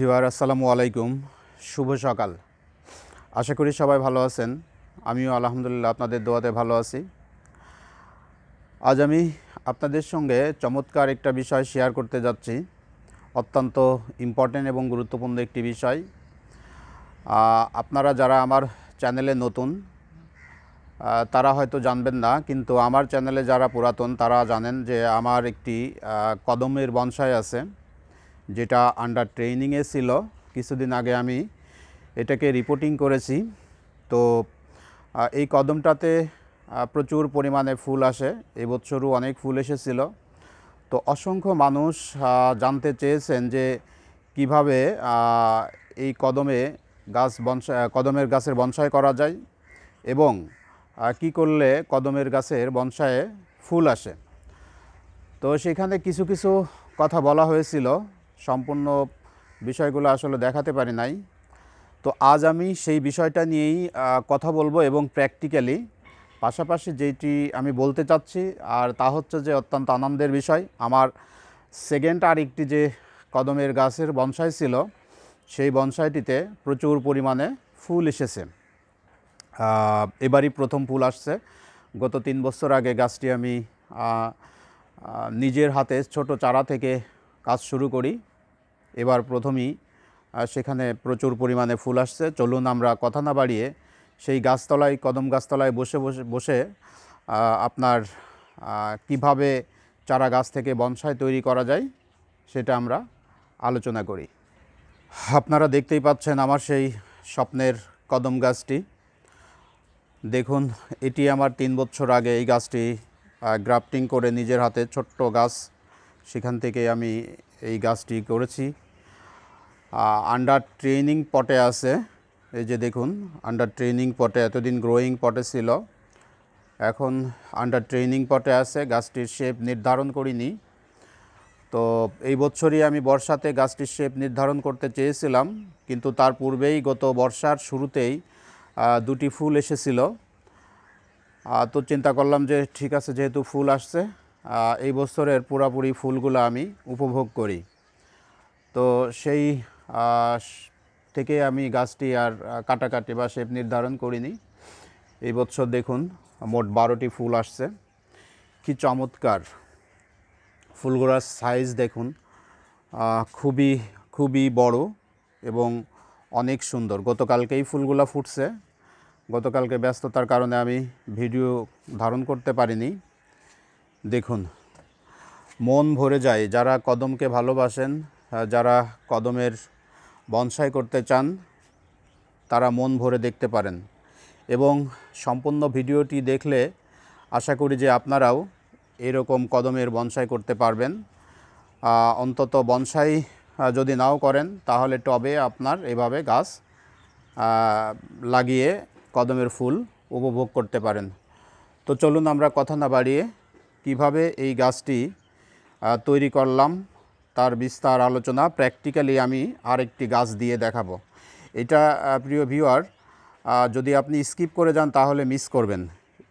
ভিওয়ার আসসালামু আলাইকুম। শুভ সকাল। আশা করি সবাই ভালো আছেন। আমিও আলহামদুলিল্লাহ আপনাদের দোয়াতে ভালো আছি। আজ আমি আপনাদের সঙ্গে চমৎকার একটা বিষয় শেয়ার করতে যাচ্ছি। অত্যন্ত ইম্পর্ট্যান্ট এবং গুরুত্বপূর্ণ একটি বিষয়। আপনারা যারা আমার চ্যানেলে নতুন তারা হয়তো জানবেন না, কিন্তু আমার চ্যানেলে যারা পুরাতন, তারা জানেন যে আমার একটি কদমের বনসাই আছে। যেটা আন্ডার ট্রেনিংয়ে ছিল, কিছুদিন আগে আমি এটাকে রিপোর্টিং করেছি। তো এই কদমটাতে প্রচুর পরিমাণে ফুল আসে। এবছরও অনেক ফুল এসেছিল। তো অসংখ্য মানুষ জানতে চেয়েছেন যে কীভাবে এই কদমে গাছ বনসাই কদমের গাছের বনসাই করা যায় এবং কি করলে কদমের গাছের বনসায়ে ফুল আসে। তো সেখানে কিছু কিছু কথা বলা হয়েছিল। সম্পূর্ণ বিষয়গুলো আসলে দেখাতে পারি নাই। তো আজ আমি সেই বিষয়টা নিয়েই কথা বলব এবং প্র্যাকটিক্যালি পাশাপাশি যেটি আমি বলতে চাচ্ছি, আর তা হচ্ছে যে অত্যন্ত আনন্দের বিষয়। আমার সেকেন্ড আর একটি যে কদমের গাছের বনসাই ছিল, সেই বনসাইটিতে প্রচুর পরিমাণে ফুল এসেছে। এবারই প্রথম ফুল আসছে। গত তিন বছর আগে গাছটি আমি নিজের হাতে ছোট চারা থেকে কাজ শুরু করি। এবার প্রথমেই সেখানে প্রচুর পরিমাণে ফুল আসছে। চলুন আমরা কথা না বাড়িয়ে সেই গাছতলায়, কদম গাছতলায় বসে বসে বসে আপনার কীভাবে চারা গাছ থেকে বনসাই তৈরি করা যায় সেটা আমরা আলোচনা করি। আপনারা দেখতেই পাচ্ছেন আমার সেই স্বপ্নের কদম গাছটি। দেখুন, এটি আমার তিন বছর আগে এই গাছটি গ্রাফটিং করে নিজের হাতে ছোট্ট গাছ, সেখান থেকে আমি এই গাছটি করেছি। আন্ডার ট্রেনিং পটে আছে। এই যে দেখুন আন্ডার ট্রেনিং পটে এতদিন গ্রোয়িং পটে ছিল। এখন আন্ডার ট্রেনিং পটে আছে, গাছটির শেপ নির্ধারণ করিনি। তো এই বছরই আমি বর্ষাতে গাছটির শেপ নির্ধারণ করতে চেয়েছিলাম, কিন্তু তার পূর্বেই গত বর্ষার শুরুতেই দুটি ফুল এসেছিল। তো চিন্তা করলাম যে ঠিক আছে, যেহেতু ফুল আসছে এই বছরের পুরাপুরি ফুলগুলো আমি উপভোগ করি। তো সেই থেকে আমি গাছটি আর কাটাকাটি বা শেপ নির্ধারণ করিনি। এই বছর দেখুন, মোট বারোটি ফুল আসছে। কি চমৎকার! ফুলগুলোর সাইজ দেখুন খুবই খুবই বড় এবং অনেক সুন্দর। গতকালকেই ফুলগুলো ফুটছে। গতকালকে ব্যস্ততার কারণে আমি ভিডিও ধারণ করতে পারিনি। দেখুন, মন ভরে যায়। যারা কদমকে ভালোবাসেন যারা কদমের বনসাই করতে চান, তারা মন ভরে দেখতে পারেন। এবং সম্পূর্ণ ভিডিওটি দেখলে আশা করি যে আপনারাও এরকম কদমের বনসাই করতে পারবেন। অন্তত বনসাই যদি নাও করেন, তাহলে টবে আপনার এভাবে গাছ লাগিয়ে কদমের ফুল উপভোগ করতে পারেন। তো চলুন আমরা কথা না বাড়িয়ে কীভাবে এই গাছটি তৈরি করলাম তার বিস্তার আলোচনা প্র্যাকটিক্যালি আমি আরেকটি গাছ দিয়ে দেখাবো। এটা প্রিয় ভিউয়ার যদি আপনি স্কিপ করে যান তাহলে মিস করবেন।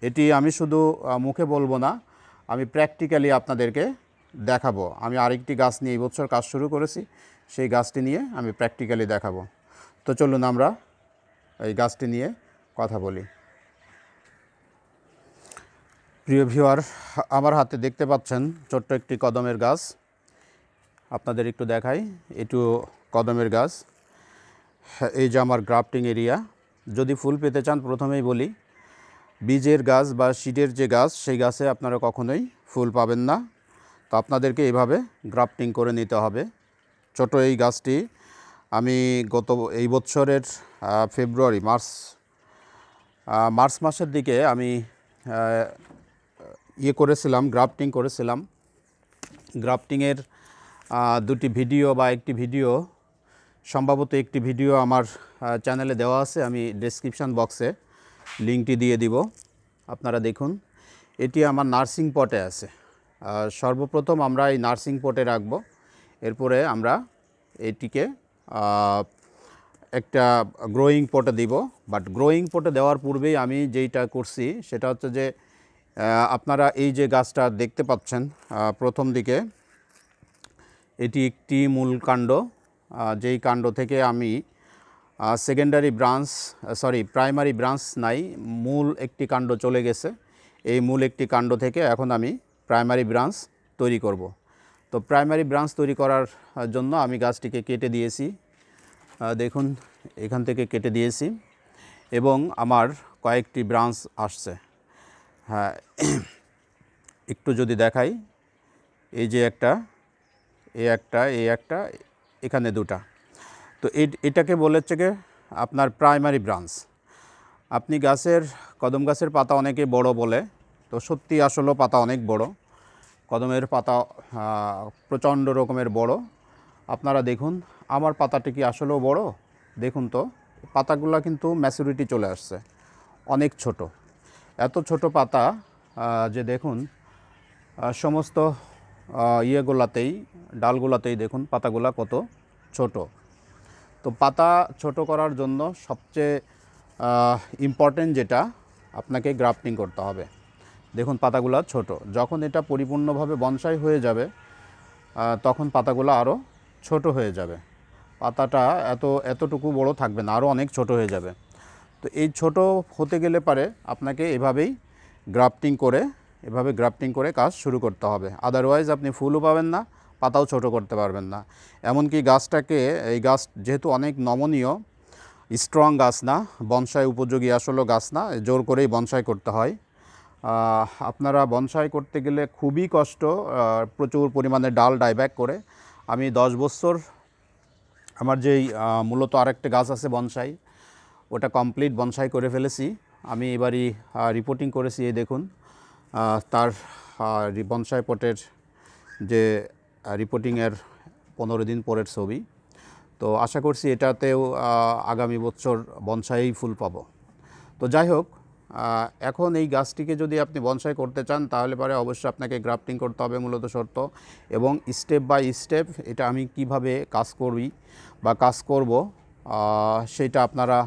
এটি আমি শুধু মুখে বলব না, আমি প্র্যাকটিক্যালি আপনাদেরকে দেখাবো। আমি আরেকটি গাছ নিয়ে এই বছর কাজ শুরু করেছি, সেই গাছটি নিয়ে আমি প্র্যাকটিক্যালি দেখাবো। তো চলুন আমরা এই গাছটি নিয়ে কথা বলি। প্রিয় ভিউয়ার, আমার হাতে দেখতে পাচ্ছেন ছোট্ট একটি কদমের গাছ। আপনাদের একটু দেখাই একটু কদমের গাছ। এই যে আমার গ্রাফটিং এরিয়া। যদি ফুল পেতে চান, প্রথমেই বলি, বীজের গাছ বা সিডের যে গাছ, সেই গাছে আপনারা কখনোই ফুল পাবেন না। তো আপনাদেরকে এইভাবে গ্রাফটিং করে নিতে হবে। ছোট এই গাছটি আমি গত এই বছরের ফেব্রুয়ারি, মার্চ মার্চ মাসের দিকে আমি ইয়ে করেছিলাম, গ্রাফটিং করেছিলাম। গ্রাফটিংয়ের দুটি ভিডিও বা একটি ভিডিও, সম্ভবত একটি ভিডিও আমার চ্যানেলে দেওয়া আছে, আমি ডেসক্রিপশান বক্সে লিঙ্কটি দিয়ে দিব, আপনারা দেখুন। এটি আমার নার্সিং পটে আছে। সর্বপ্রথম আমরা এই নার্সিং পটে রাখব, এরপরে আমরা এটিকে একটা গ্রোয়িং পটে দিব। বাট গ্রোয়িং পটে দেওয়ার পূর্বেই আমি যেইটা করছি, সেটা হচ্ছে যে আপনারা এই যে গাছটা দেখতে পাচ্ছেন প্রথম দিকে এটি একটি মূল কাণ্ড যেই কাণ্ড থেকে আমি secondary branch sorry primary branch নাই, মূল একটি কাণ্ড চলে গেছে। এই মূল একটি কাণ্ড থেকে এখন আমি প্রাইমারি ব্রাঞ্চ তৈরি করব। তো প্রাইমারি ব্রাঞ্চ তৈরি করার জন্য আমি গাছটিকে কেটে দিয়েছি। দেখুন, এখান থেকে কেটে দিয়েছি এবং আমার কয়েকটি ব্রাঞ্চ আসছে। হ্যাঁ একটু যদি দেখাই, এই যে একটা এই একটা এই একটা, এখানে দুটা। তো এটাকে বলেছে কি আপনার প্রাইমারি ব্রাঞ্চ আপনি গাছের, কদম গাছের পাতা অনেকে বড় বলে, তো সত্যি আসলে পাতা অনেক বড়। কদমের পাতা প্রচণ্ড রকমের বড়। আপনারা দেখুন, আমার পাতাটি কি আসলেও বড়? দেখুন তো, পাতাগুলো কিন্তু ম্যাচুরিটি চলে আসছে, অনেক ছোট। এত ছোট পাতা যে দেখুন সমস্ত ইয়েগুলাতেই, ডালগুলাতেই দেখুন পাতাগুলা কত ছোট। তো পাতা ছোট করার জন্য সবচেয়ে ইম্পর্টেন্ট যেটা, আপনাকে গ্রাফটিং করতে হবে। দেখুন পাতাগুলা ছোট। যখন এটা পরিপূর্ণভাবে বনসাই হয়ে যাবে তখন পাতাগুলো আরও ছোট হয়ে যাবে। পাতাটা এত, এতটুকু বড় থাকবে না আরও অনেক ছোট হয়ে যাবে। তো এই ছোট হতে গেলে পারে আপনাকে এভাবেই গ্রাফটিং করে, এভাবে গ্রাফটিং করে কাজ শুরু করতে হবে। আদারওয়াইজ আপনি ফুলও পাবেন না, পাতাও ছোট করতে পারবেন না। এমনকি গাছটাকে, এই গাছ যেহেতু অনেক নমনীয় স্ট্রং গাছ না, বনসাই উপযোগী আসলে গাছ না জোর করেই বনসাই করতে হয়। আপনারা বনসাই করতে গেলে খুবই কষ্ট প্রচুর পরিমাণে ডাল ডাইব্যাক করে। আমি দশ বছর আমার যেই মূলত আরেকটা গাছ আছে বনসাই ওটা কমপ্লিট বনসাই করে ফেলেছি। আমি এবারই রিপোর্টিং করেছি, এই দেখুন। তার বনসাই পটের যে রিপোর্টিংয়ের পনেরো দিন পরের ছবি। তো আশা করছি এটাতেও আগামী বছর বনসাই ফুল পাব। তো যাই হোক এখন এই গাছটিকে যদি আপনি বনসাই করতে চান, তাহলে পরে অবশ্যই আপনাকে গ্রাফটিং করতে হবে, মূলত শর্ত। এবং স্টেপ বাই স্টেপ এটা আমি কীভাবে কাজ করি বা কাজ করব সেটা আপনারা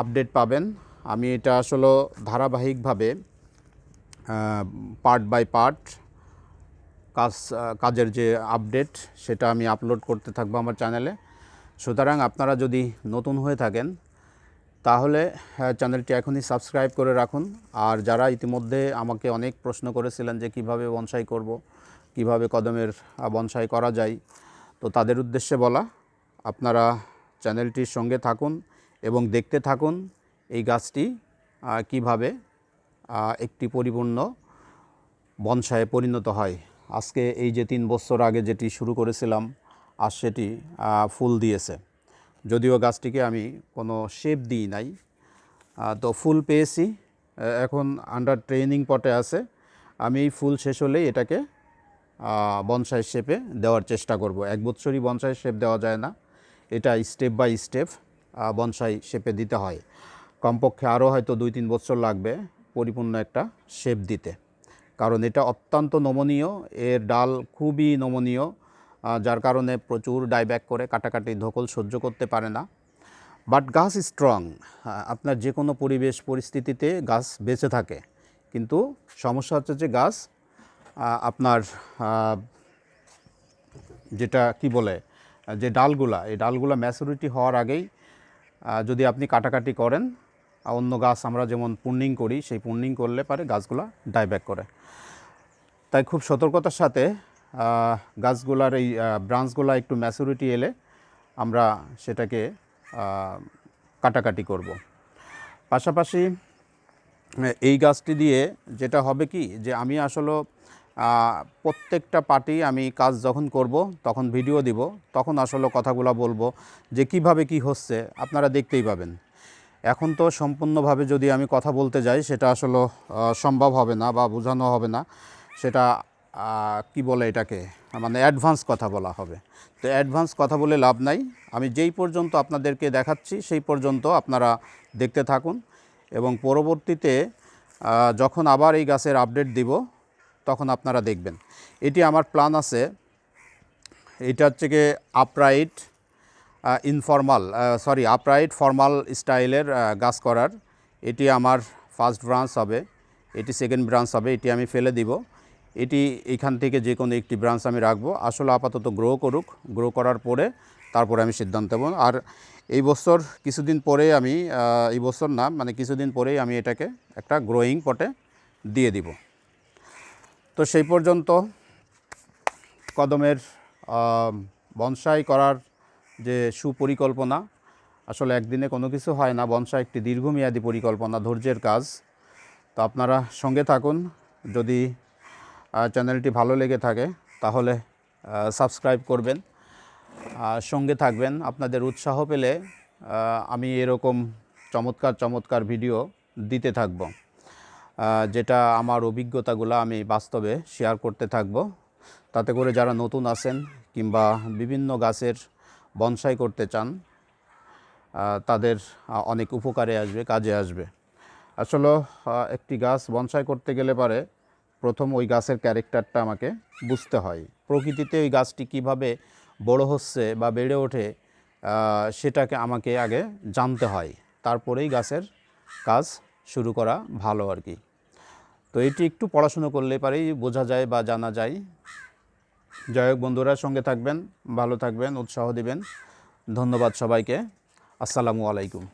আপডেট পাবেন। আমি এটা আসলে ধারাবাহিকভাবে পার্ট বাই পার্ট কাজ কাজের যে আপডেট সেটা আমি আপলোড করতে থাকব আমার চ্যানেলে সুতরাং আপনারা যদি নতুন হয়ে থাকেন, তাহলে চ্যানেলটি এখনই সাবস্ক্রাইব করে রাখুন। আর যারা ইতিমধ্যে আমাকে অনেক প্রশ্ন করেছিলেন যে কীভাবে বনসাই করব, কীভাবে কদমের বনসাই করা যায়, তো তাদের উদ্দেশ্যে বলা, আপনারা চ্যানেলটির সঙ্গে থাকুন। এবং দেখতে থাকুন এই গাছটি কীভাবে একটি পরিপূর্ণ বনসায়ে পরিণত হয়। আজকে এই যে তিন বছর আগে যেটি শুরু করেছিলাম আর সেটি ফুল দিয়েছে। যদিও গাছটিকে আমি কোনো শেপ দিই নাই তো ফুল পেয়েছি এখন আন্ডার ট্রেনিং পটে আছে। আমি এই ফুল শেষ হলেই এটাকে বনসাই শেপে দেওয়ার চেষ্টা করব। এক বছরই বনসাই শেপ দেওয়া যায় না, এটা স্টেপ বাই স্টেপ বনসাই শেপে দিতে হয়। কমপক্ষে আরও হয়তো দুই তিন বছর লাগবে পরিপূর্ণ একটা শেপ দিতে। কারণ এটা অত্যন্ত নমনীয়, এর ডাল খুবই নমনীয় যার কারণে প্রচুর ডাইব্যাক করে কাটাকাটি ধকল সহ্য করতে পারে না। বাট গাছ স্ট্রং আপনার যে কোনো পরিবেশ পরিস্থিতিতে গাছ বেঁচে থাকে। কিন্তু সমস্যা হচ্ছে যে গাছ আপনার যেটা কি বলে, যে ডালগুলা, এই ডালগুলা ম্যাচুরিটি হওয়ার আগেই যদি আপনি কাটাকাটি করেন অন্য গাছ আমরা যেমন পুর্নিং করি, সেই পুর্নিং করলে পারে গাছগুলা ডাইব্যাক করে। তাই খুব সতর্কতার সাথে গাছগুলার এই ব্রাঞ্চগুলা একটু ম্যাচুরিটি এলে আমরা সেটাকে কাটাকাটি করব। পাশাপাশি এই গাছটি দিয়ে যেটা হবে কি, যে আমি আসলে প্রত্যেকটা পার্টি আমি কাজ যখন করব, তখন ভিডিও দিব, তখন আসলে কথাগুলো বলব যে কীভাবে কি হচ্ছে, আপনারা দেখতেই পাবেন। এখন তো সম্পূর্ণভাবে যদি আমি কথা বলতে যাই, সেটা আসলে সম্ভব হবে না বা বোঝানো হবে না। সেটা কি বলে এটাকে? মানে অ্যাডভান্স কথা বলা হবে। তো অ্যাডভান্স কথা বলে লাভ নাই। আমি যেই পর্যন্ত আপনাদেরকে দেখাচ্ছি, সেই পর্যন্ত আপনারা দেখতে থাকুন এবং পরবর্তীতে যখন আবার এই গাছের আপডেট দিব তখন আপনারা দেখবেন। এটি আমার প্ল্যান আছে। এটা হচ্ছে গিয়ে upright informal sorry upright formal স্টাইলের গাছ করার। এটি আমার ফার্স্ট ব্রাঞ্চ হবে। এটি সেকেন্ড ব্রাঞ্চ হবে। এটি আমি ফেলে দিব। এটি এখান থেকে যে কোনো একটি ব্রাঞ্চ আমি রাখব। আসলে আপাতত গ্রো করুক। গ্রো করার পরে তারপরে আমি সিদ্ধান্ত নেব। আর এই বছর কিছুদিন পরে আমি এই বছর না মানে কিছুদিন পরেই আমি এটাকে একটা গ্রোয়িং পটে দিয়ে দিব। তো সেই পর্যন্ত কদমের বনসাই করার যে সুপরিকল্পনা, আসলে একদিনে কোনো কিছু হয় না। বনসাই একটি দীর্ঘমেয়াদী পরিকল্পনা, ধৈর্যের কাজ। তো আপনারা সঙ্গে থাকুন। যদি চ্যানেলটি ভালো লেগে থাকে, তাহলে সাবস্ক্রাইব করবেন। আর সঙ্গে থাকবেন। আপনাদের উৎসাহ পেলে আমি এরকম চমৎকার চমৎকার ভিডিও দিতে থাকব। যেটা আমার অভিজ্ঞতাগুলো আমি বাস্তবে শেয়ার করতে থাকব। তাতে করে যারা নতুন আছেন কিংবা বিভিন্ন গাছের বনসাই করতে চান তাদের অনেক উপকারে আসবে, কাজে আসবে। আসলে একটি গাছ বনসাই করতে গেলে পারে প্রথম ওই গাছের ক্যারেক্টারটা আমাকে বুঝতে হয়। প্রকৃতিতে ওই গাছটি কীভাবে বড় হচ্ছে বা বেড়ে ওঠে সেটাকে আমাকে আগে জানতে হয়। তারপরেই গাছের কাজ শুরু করা ভালো আর কি। তো এটি একটু পড়াশুনো করলে পারে বোঝা যায় বা জানা যায়। যাই হোক বন্ধুরা, সঙ্গে থাকবেন, ভালো থাকবেন, উৎসাহ দিবেন। ধন্যবাদ সবাইকে। আসসালামু আলাইকুম।